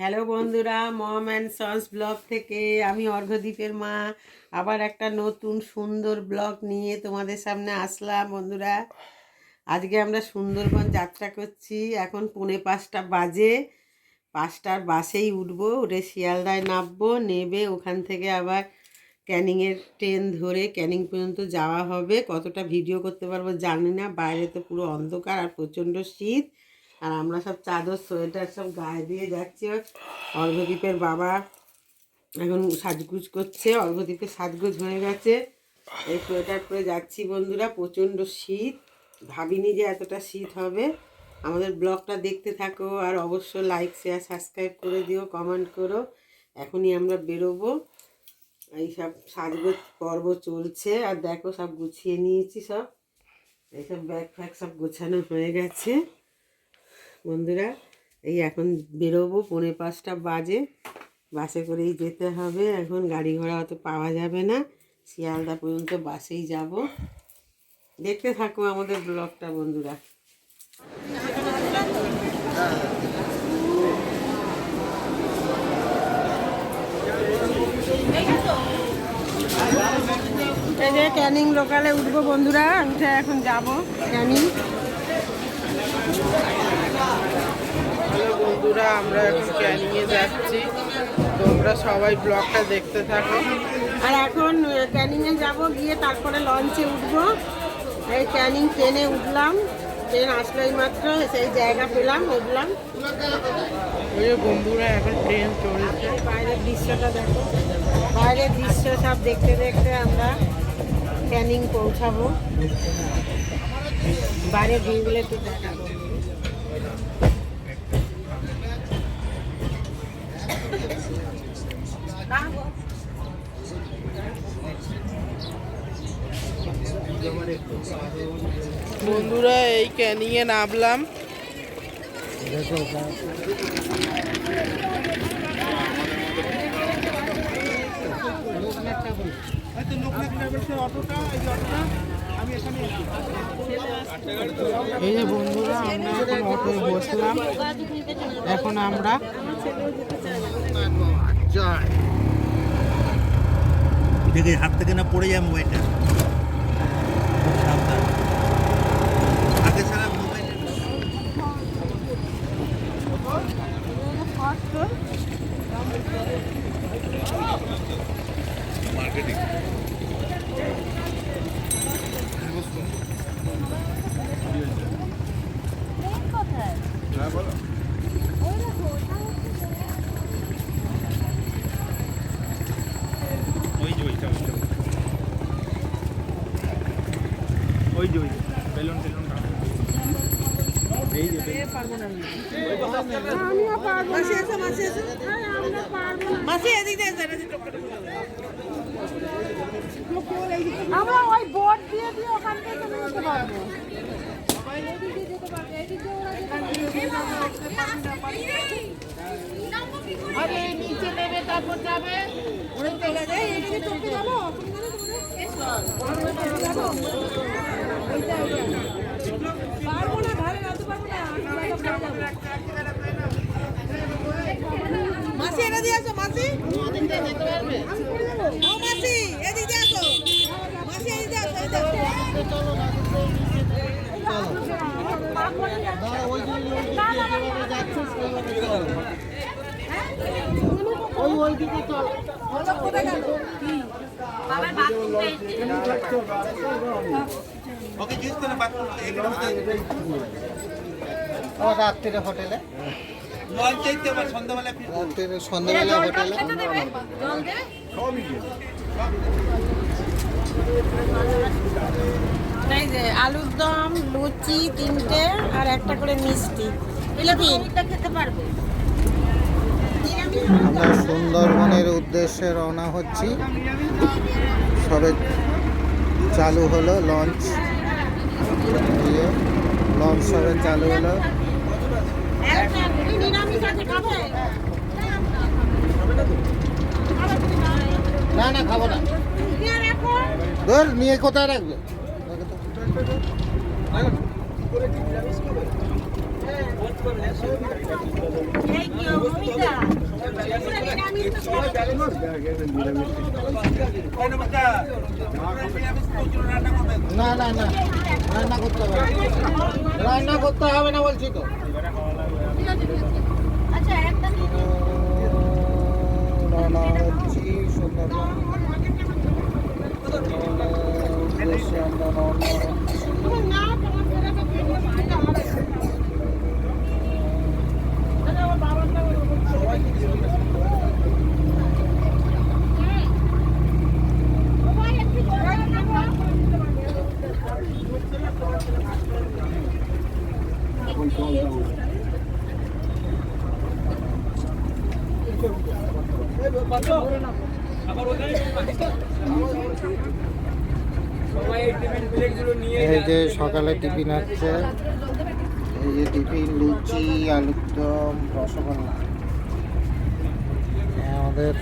Hello বন্ধুরা, মম and sauce blog থেকে আমি অর্ঘদ্বীপের মা। আবার একটা নতুন সুন্দর ব্লগ নিয়ে তোমাদের সামনে আসলাম বন্ধুরা। আজকে আমরা সুন্দরবন যাত্রা করছি। এখন পৌনে পাঁচটা বাজে। পাঁচটার বাসেই উঠবো, উঠে শিয়ালদায় নামবো, নেবে ওখান থেকে আবার ক্যানিংয়ের ট্রেন ধরে ক্যানিং পর্যন্ত যাওয়া হবে। কতটা ভিডিও করতে পারব জানি না। বাইরে তো পুরো অন্ধকার আর প্রচণ্ড শীত। আর আমরা সব চাদর, সোয়েটার সব গায়ে দিয়ে যাচ্ছি অর্ঘদ্বীপের বাবা এখন সাজগুজ করছে অর্ঘদ্বীপের সাজগুজ হয়ে গেছে। এই সোয়েটার পরে যাচ্ছি বন্ধুরা, প্রচণ্ড শীত। ভাবিনি যে এতটা শীত হবে। আমাদের ব্লগটা দেখতে থাকো আর অবশ্য লাইক শেয়ার সাবস্ক্রাইব করে দিও কমেন্ট করো। এখনই আমরা বেরোবো। এই সব সাজগোজ পর্ব চলছে আর দেখো সব গুছিয়ে নিয়েছি সব। এইসব ব্যাগ ফ্যাগ সব গোছানো হয়ে গেছে। বন্ধুরা, এই এখন বেরোবো, পৌনে পাঁচটা বাজে। বাসে করেই যেতে হবে, এখন গাড়ি ঘোড়া অত পাওয়া যাবে না। শিয়ালদা পর্যন্ত বাসেই যাব। দেখতে থাকো আমাদের ব্লগটা, বন্ধুরা। ক্যানিং লোকালে উঠবো বন্ধুরা, উঠে এখন যাব ক্যানিং। বন্ধুরা আমরা এখন ক্যানিংয়ে যাচ্ছি। তোমরা সবাই ব্লগটা দেখতে থাকো। আর এখন ক্যানিংয়ে যাব গিয়ে তারপরে লঞ্চে উঠবো। এই ক্যানিং ট্রেনে উঠলাম। ট্রেন আসলো এই মাত্র সেই জায়গা পেলাম উঠলাম। ওই বন্ধুরা এখন ট্রেন চলছে। বাইরের দৃশ্যটা দেখো। বাইরের দৃশ্য সব দেখতে দেখতে আমরা ক্যানিং পৌঁছাবো। বাইরের ভিউগুলো একটু দেখাবো। বন্ধুরা এই ক্যানিংয়ে নামলাম। এই যে বন্ধুরা আমরা এখন অটোয় বসলাম। এখন আমরা দেখে হাত থেকে না পড়ে যায় মোবাইলটা? খুব সাবধান। ওই যে ওই যে বেলুন টেলুন এই যে বেলুন। আমরা ওই বোর্ড দিয়ে দিয়ে ওখান থেকে চলে পারব। আরে নিচে নেবে তারপর যাবে। ওরে চলে যায় এদিকে চলতে যাব। পারব পারব মাসি এনে দিয়ে আসো মাসি। ও মাসি এদিকে আসো মাসি এদিকে আসো এদিকে আসো। ওই ওই দিকে চল ওকে জিজ্ঞেস করে বাথরুম এগুলো হোটেলে। লঞ্চ চাইতে আবার সন্ধ্যাবেলা হোটেলে। এই যে আলুর দম লুচি তিনটে আর একটা করে মিষ্টি। খেতে পারবে। আমরা সুন্দরবনের উদ্দেশ্যে রওনা হচ্ছি। সবে চালু হলো লঞ্চ লঞ্চ সবে চালু হলো। নিয়ে কোথায় রাখবে? না না না রান্না করতে হবে রান্না করতে হবে না বলছি তো রান্না হচ্ছি সুন্দরবন উদ্দেশ্যে আমরা রওনা হচ্ছি। এই যে সকালে টিফিন হচ্ছে। এই যে টিফিন লুচি আলুর দম রসগোল্লা। আমাদের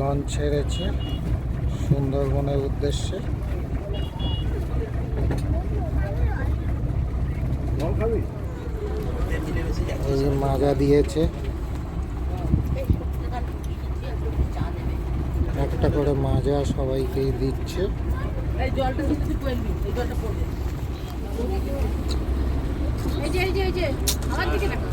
লঞ্চ ছেড়েছে সুন্দরবনের উদ্দেশ্যে। এই মাজা দিয়েছে। একটা করে মাজা সবাইকেই দিচ্ছে। এই যে এই যে এই যে আমার দিকে দেখো।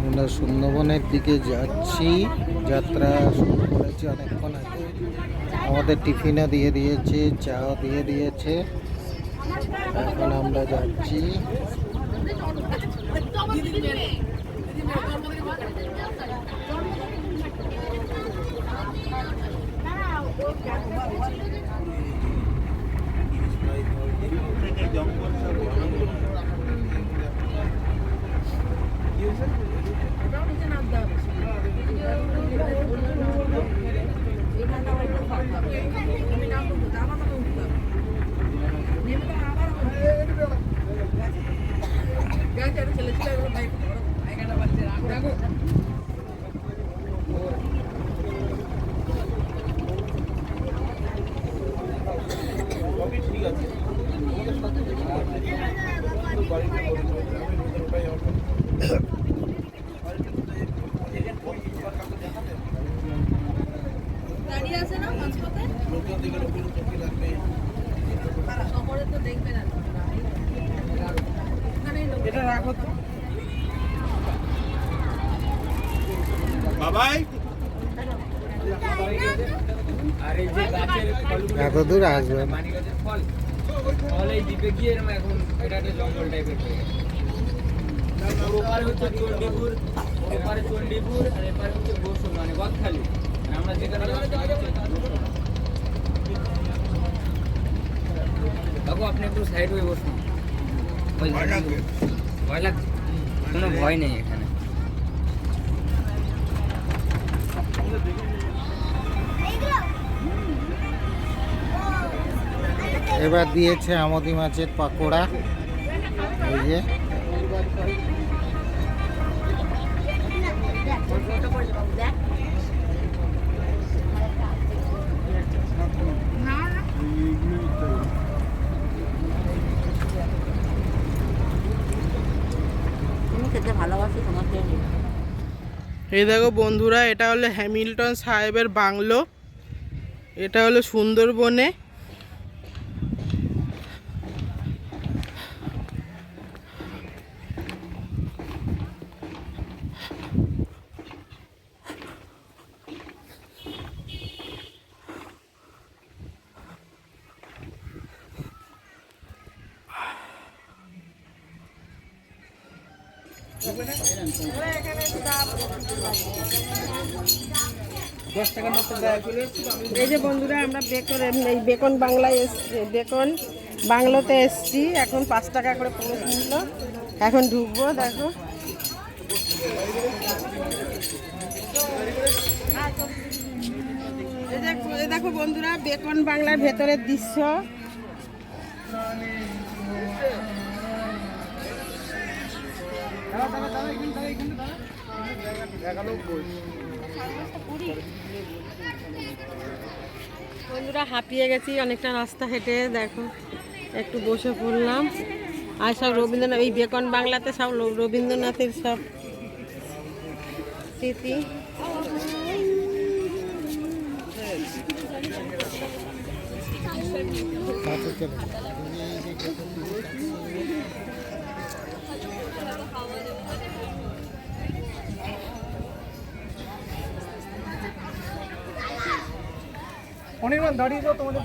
আমরা সুন্দরবনের দিকে যাচ্ছি। যাত্রা শুরু করেছি অনেকক্ষণ আগে। আমাদের টিফিনও দিয়ে দিয়েছে চাও দিয়ে দিয়েছে। এখন আমরা যাচ্ছি। দাঁড়িয়ে আছে। না মাঝপথে শহরে তো দেখবে না এটা রাখো তো এত দূর আসবে। না পানি গাছের ফল ফল এই দ্বীপে গিয়ে এরকম এখন এটা একটা জঙ্গল টাইপের হয়ে গেছে। ওর ওপারে হচ্ছে চণ্ডীপুর ওর ওপারে চণ্ডীপুর আর এপারে হচ্ছে বসুন মানে বকখালি। আর আমরা যেখানে যাচ্ছি হচ্ছে বসুন। বাবু আপনি একটু সাইড হয়ে বসুন। ভয় লাগছে। ভয় লাগছে? কোনো ভয় নেই এখানে। এবার দিয়েছে আমদি মাছের পাকোড়া। এই যে। এই দেখো বন্ধুরা, এটা হলো হ্যামিল্টন সাহেবের বাংলো। এটা হলো সুন্দরবনে। এই যে বন্ধুরা আমরা বেকন এই বেকন বাংলায় এসছি। বেকন বাংলোতে এসছি। এখন পাঁচ টাকা করে প্রবেশ মূল্য এখন ঢুকবো দেখো। দেখো দেখো বন্ধুরা বেকন বাংলার ভেতরের দৃশ্য। বন্ধুরা হাঁপিয়ে গেছি, অনেকটা রাস্তা হেঁটে, দেখো, একটু বসে পড়লাম। আর সব রবীন্দ্রনাথ, এই বেকন বাংলাতে সব রবীন্দ্রনাথের সব স্মৃতি। অনির্বাণ, দাঁড়িয়ে যাও, তোমাদের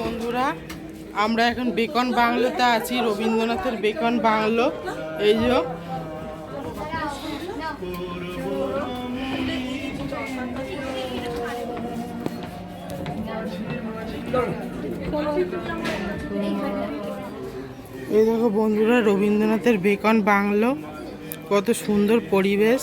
বন্ধুরা, আমরা এখন বেকন বাংলোতে আছি, রবীন্দ্রনাথের বেকন বাংলো। এই যে এই দেখো বন্ধুরা রবীন্দ্রনাথের বেকন বাংলো। কত সুন্দর পরিবেশ।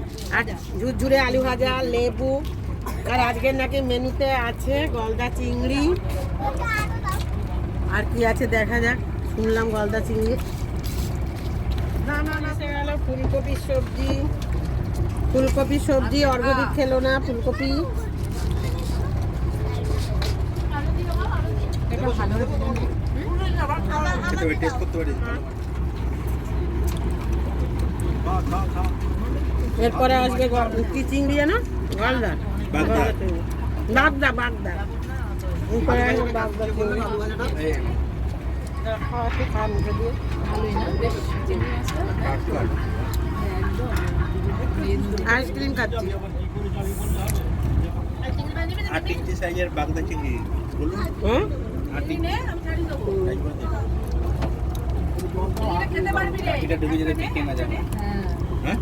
আর ঝুরঝুরে আলু ভাজা লেবু। আর আজকের নাকি মেনুতে আছে গলদা চিংড়ি। আর কি আছে দেখা যাক। শুনলাম গলদা চিংড়ি। গেল ফুলকপির সবজি। ফুলকপির সবজি অর্ঘদিক খেলো না ফুলকপি। ভালো এরপরে আসবে কি চিংড়ি জানো? গলদা। বাগদা। বাগদা এরপরে আসবে বাগদা আইসক্রিম খাচ্ছি। আট ইঞ্চি সাইজের বাগদা চিংড়ি বলুন। হ্যাঁ রে। এটা ঢুকে যেতে যাবে। হ্যাঁ?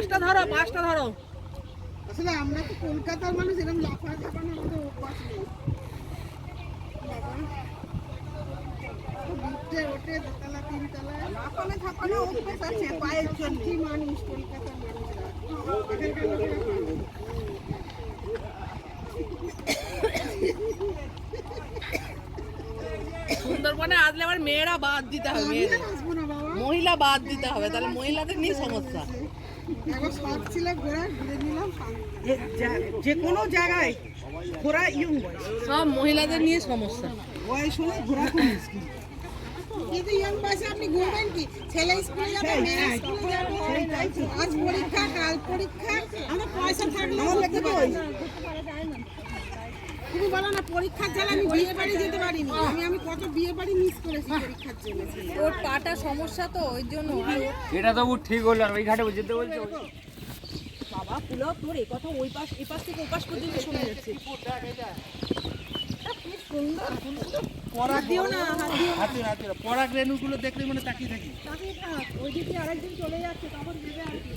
পাঁচটা ধরো পাঁচটা ধরো। আসলে আমরা তো কলকাতার মানুষ এরকম লাফা ঝাপানো আমাদের অভ্যাস নেই। মানুষ কলকাতার সুন্দরবনে আসলে আবার মেয়েরা বাদ দিতে হবে মহিলা বাদ দিতে হবে তাহলে মহিলাদের নিয়ে সমস্যা। যে কোনো জায়গায় ঘোরা ইয়ং সব মহিলাদের নিয়ে সমস্যা। বয়স হলে ঘোরা খুব মুশকিল কিন্তু ইয়ং বয়সে আপনি ঘুরবেন কি? ছেলে স্কুলে যাবে মেয়ে স্কুলে যাবে আজ পরীক্ষা কাল পরীক্ষা আমরা পয়সা থাকলে করতে পারি। তুমি বলো না পরীক্ষার জ্বালা আমি বিয়ে বাড়ি যেতে পারিনি। আমি আমি কত বিয়ে বাড়ি মিস করেছি পরীক্ষার জন্য ওর পাটা সমস্যা তো ওই জন্য এটা তো ঠিক হলো আর ওই ঘাটে যেতে বলছে। বাবা পুলাও তোর এই কথা ওই পাশ এই পাশ থেকে ও পাশ পর্যন্ত শোনা যাচ্ছে। হাতে হাতে পরাগ রেণুগুলো দেখলে মানে তাকিয়ে থাকি। তাকিয়ে থাক ওইদিকে আরেকদিন চলে যাচ্ছে তখন ভেবে আর কি।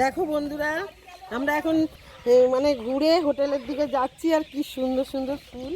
দেখো বন্ধুরা আমরা এখন মানে ঘুরে হোটেলের দিকে যাচ্ছি আর কি সুন্দর সুন্দর ফুল।